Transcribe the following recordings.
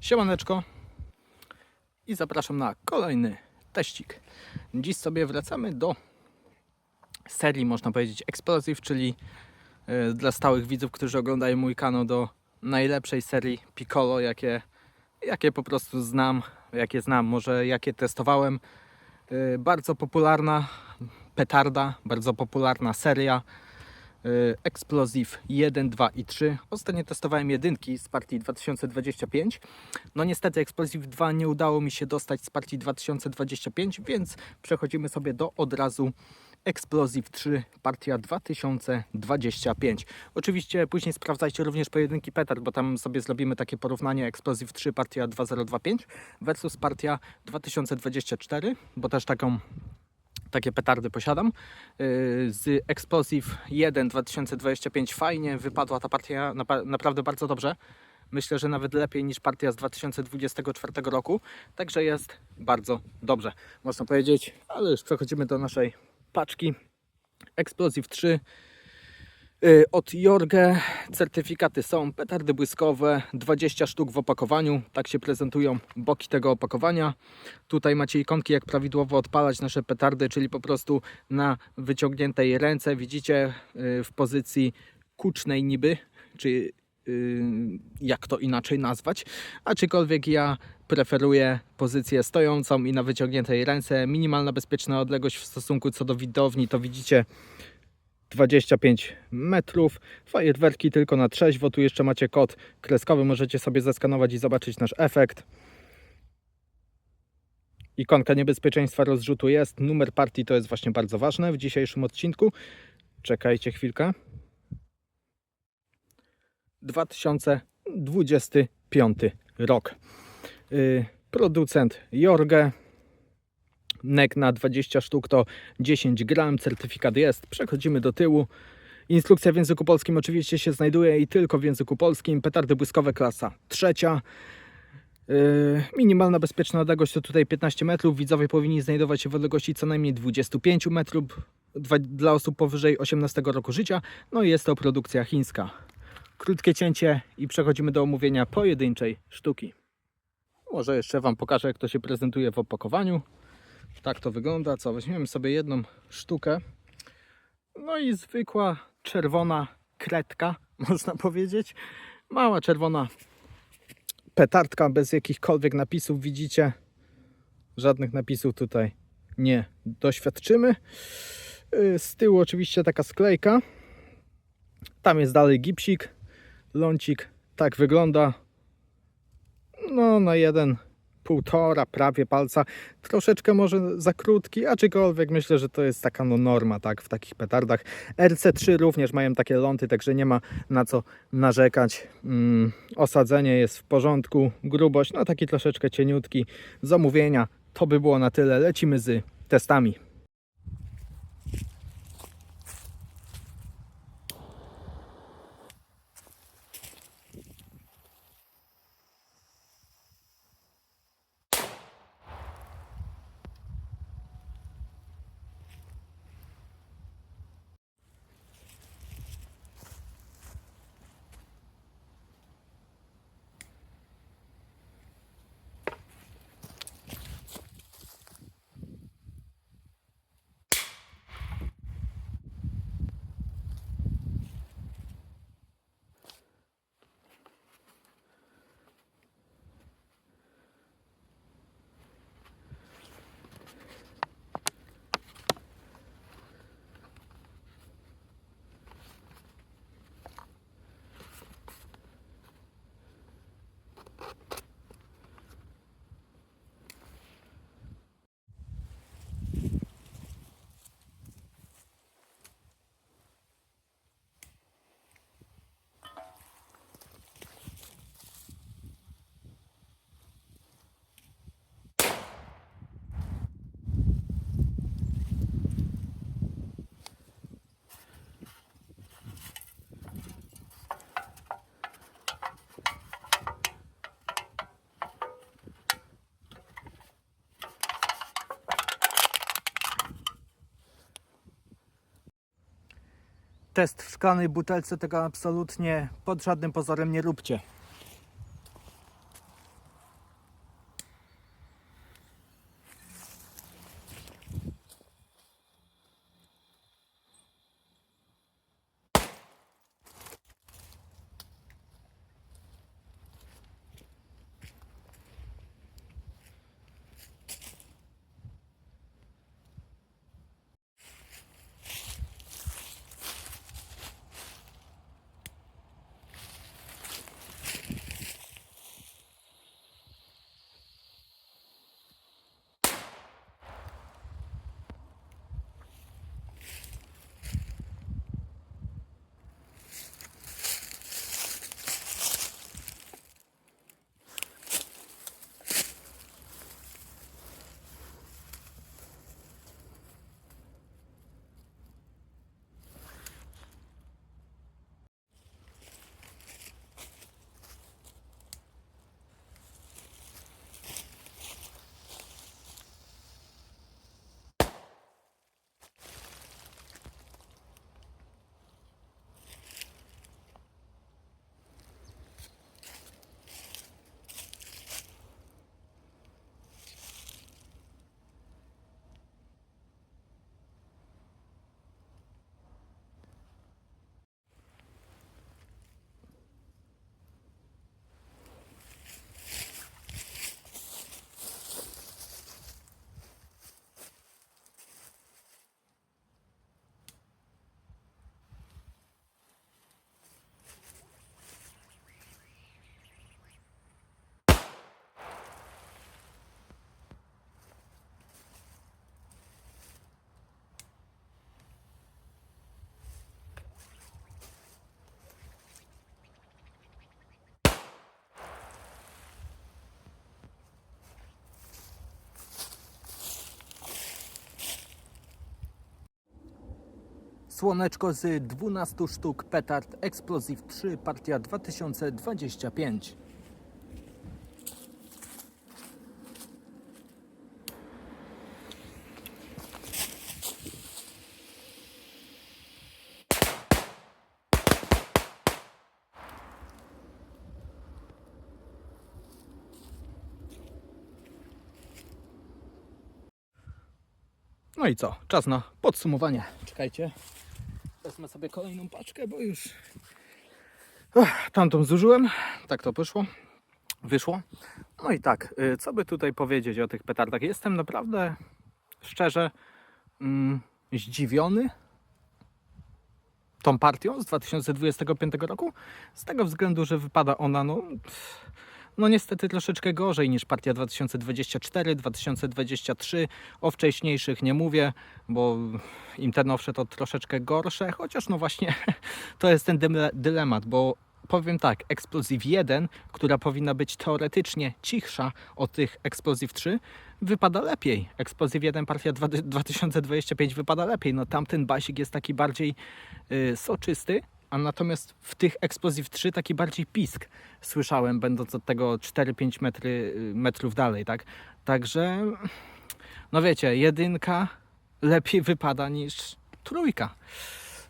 Siemaneczko i zapraszam na kolejny teścik. Dziś sobie wracamy do serii, można powiedzieć, Explosive, czyli e, dla stałych widzów, którzy oglądają mój kanał, do najlepszej serii Piccolo, jakie, jakie po prostu znam, jakie znam, może jakie testowałem. E, Bardzo popularna petarda, bardzo popularna seria. Y, Explosive 1, 2 i 3. Ostatnio testowałem jedynki z partii 2025. No niestety Explosive 2 nie udało mi się dostać z partii 2025, więc przechodzimy sobie do od razu Explosive 3, partia 2025. Oczywiście później sprawdzajcie również pojedynki petard, bo tam sobie zrobimy takie porównanie Explosive 3, partia 2025 versus partia 2024, bo też taką takie petardy posiadam. Yy, Z Explosive 1 2025 fajnie wypadła ta partia naprawdę bardzo dobrze. Myślę, że nawet lepiej niż partia z 2024 roku. Także jest bardzo dobrze, można powiedzieć. Ale już przechodzimy do naszej paczki. Explosive 3 yy, od Jorge. Certyfikaty są petardy błyskowe, 20 sztuk w opakowaniu. Tak się prezentują boki tego opakowania. Tutaj macie ikonki, jak prawidłowo odpalać nasze petardy, czyli po prostu na wyciągniętej ręce widzicie y, w pozycji kucznej niby, czy y, jak to inaczej nazwać, aczkolwiek ja preferuję pozycję stojącą i na wyciągniętej ręce. Minimalna bezpieczna odległość w stosunku co do widowni to widzicie 25 metrów. Fajerwerki tylko na trzeźwo. Tu jeszcze macie kod kreskowy, możecie sobie zeskanować i zobaczyć nasz efekt. Ikonka niebezpieczeństwa rozrzutu jest. Numer partii to jest właśnie bardzo ważne w dzisiejszym odcinku. Czekajcie chwilkę. 2025 rok. Yy, producent Jorge. NEK na 20 sztuk to 10 gram. Certyfikat jest. Przechodzimy do tyłu. Instrukcja w języku polskim oczywiście się znajduje i tylko w języku polskim. Petardy błyskowe klasa trzecia. Yy, Minimalna bezpieczna odległość to tutaj 15 metrów. Widzowie powinni znajdować się w odległości co najmniej 25 metrów dla osób powyżej 18 roku życia. No i jest to produkcja chińska. Krótkie cięcie i przechodzimy do omówienia pojedynczej sztuki. Może jeszcze Wam pokażę, jak to się prezentuje w opakowaniu. Tak to wygląda. Co, weźmiemy sobie jedną sztukę. No i zwykła czerwona kredka, można powiedzieć. Mała czerwona petardka bez jakichkolwiek napisów. Widzicie, żadnych napisów tutaj nie doświadczymy. Yy, Z tyłu oczywiście taka sklejka. Tam jest dalej gipsik, lącik. Tak wygląda. No na jeden półtora prawie palca. Troszeczkę może za krótki, aczkolwiek myślę, że to jest taka no norma tak w takich petardach. RC3 również mają takie ląty, także nie ma na co narzekać. Mm, osadzenie jest w porządku, grubość no taki troszeczkę cieniutki. Zamówienia to by było na tyle. Lecimy z testami. Test w szklanej butelce tego absolutnie pod żadnym pozorem nie róbcie. Słoneczko z 12 sztuk petard Explosive 3 partia 2025. No i co? Czas na podsumowanie. Czekajcie. Wezmę sobie kolejną paczkę, bo już Ech, tamtą zużyłem. Tak to wyszło. Wyszło. No i tak, y, co by tutaj powiedzieć o tych petardach? Jestem naprawdę szczerze mm, zdziwiony tą partią z 2025 roku. Z tego względu, że wypada ona no, no niestety troszeczkę gorzej niż partia 2024, 2023. O wcześniejszych nie mówię, bo im te nowsze to troszeczkę gorsze, chociaż no właśnie to jest ten dyle- dylemat, bo powiem tak, Explosive 1, która powinna być teoretycznie cichsza od tych Explosive 3, wypada lepiej. Explosive 1 partia dwa- 2025 wypada lepiej. No tamten basik jest taki bardziej y, soczysty, a natomiast w tych Explosive 3 taki bardziej pisk słyszałem, będąc od tego 4-5 metry, y, metrów dalej, tak? Także, no wiecie, jedynka lepiej wypada niż trójka.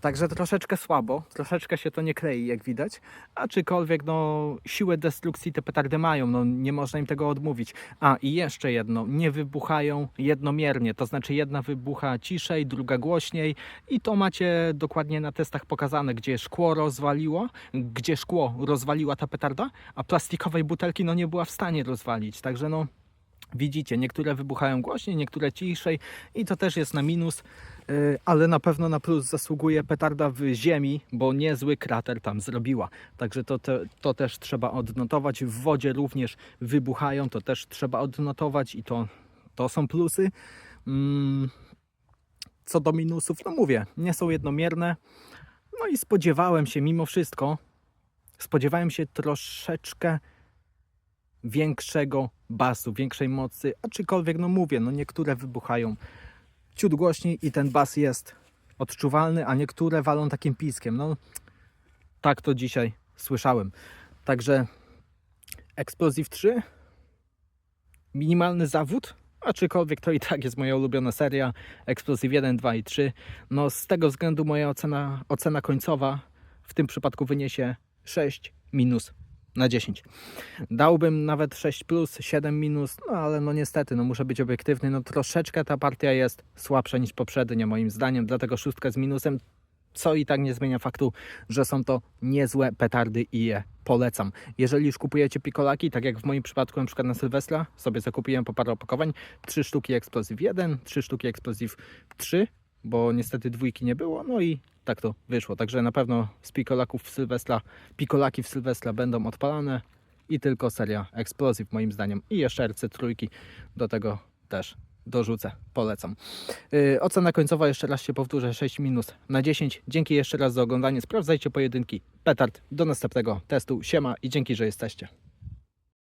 Także troszeczkę słabo, troszeczkę się to nie klei, jak widać. Aczkolwiek, no, siłę destrukcji te petardy mają, no, nie można im tego odmówić. A i jeszcze jedno, nie wybuchają jednomiernie, to znaczy jedna wybucha ciszej, druga głośniej i to macie dokładnie na testach pokazane, gdzie szkło rozwaliło, gdzie szkło rozwaliła ta petarda, a plastikowej butelki no nie była w stanie rozwalić. Także no, Widzicie, niektóre wybuchają głośniej, niektóre ciszej i to też jest na minus, yy, ale na pewno na plus zasługuje petarda w ziemi, bo niezły krater tam zrobiła. Także to, te, to też trzeba odnotować. W wodzie również wybuchają, to też trzeba odnotować i to, to są plusy. Mm, co do minusów, no mówię, nie są jednomierne. No i spodziewałem się mimo wszystko, spodziewałem się troszeczkę większego basu, większej mocy, aczkolwiek no mówię, no niektóre wybuchają ciut głośniej i ten bas jest odczuwalny, a niektóre walą takim piskiem. No tak to dzisiaj słyszałem. Także Explosive 3 minimalny zawód, aczkolwiek to i tak jest moja ulubiona seria Explosive 1, 2 i 3. No z tego względu moja ocena, ocena końcowa w tym przypadku wyniesie 6 minus na 10. Dałbym nawet 6 plus, 7 minus, no ale no niestety, no muszę być obiektywny, no troszeczkę ta partia jest słabsza niż poprzednia moim zdaniem, dlatego szóstka z minusem, co i tak nie zmienia faktu, że są to niezłe petardy i je polecam. Jeżeli już kupujecie pikolaki, tak jak w moim przypadku na przykład na Sylwestra, sobie zakupiłem po parę opakowań, 3 sztuki Explosive 1, 3 sztuki Explosive 3, bo niestety dwójki nie było, no i tak to wyszło. Także na pewno z pikolaków w Sylwestra, pikolaki w Sylwestra będą odpalane i tylko seria Explosive moim zdaniem i jeszcze RC trójki do tego też dorzucę, polecam. Yy, ocena końcowa jeszcze raz się powtórzę, 6 minus na 10. Dzięki jeszcze raz za oglądanie, sprawdzajcie pojedynki. Petard, do następnego testu, siema i dzięki, że jesteście.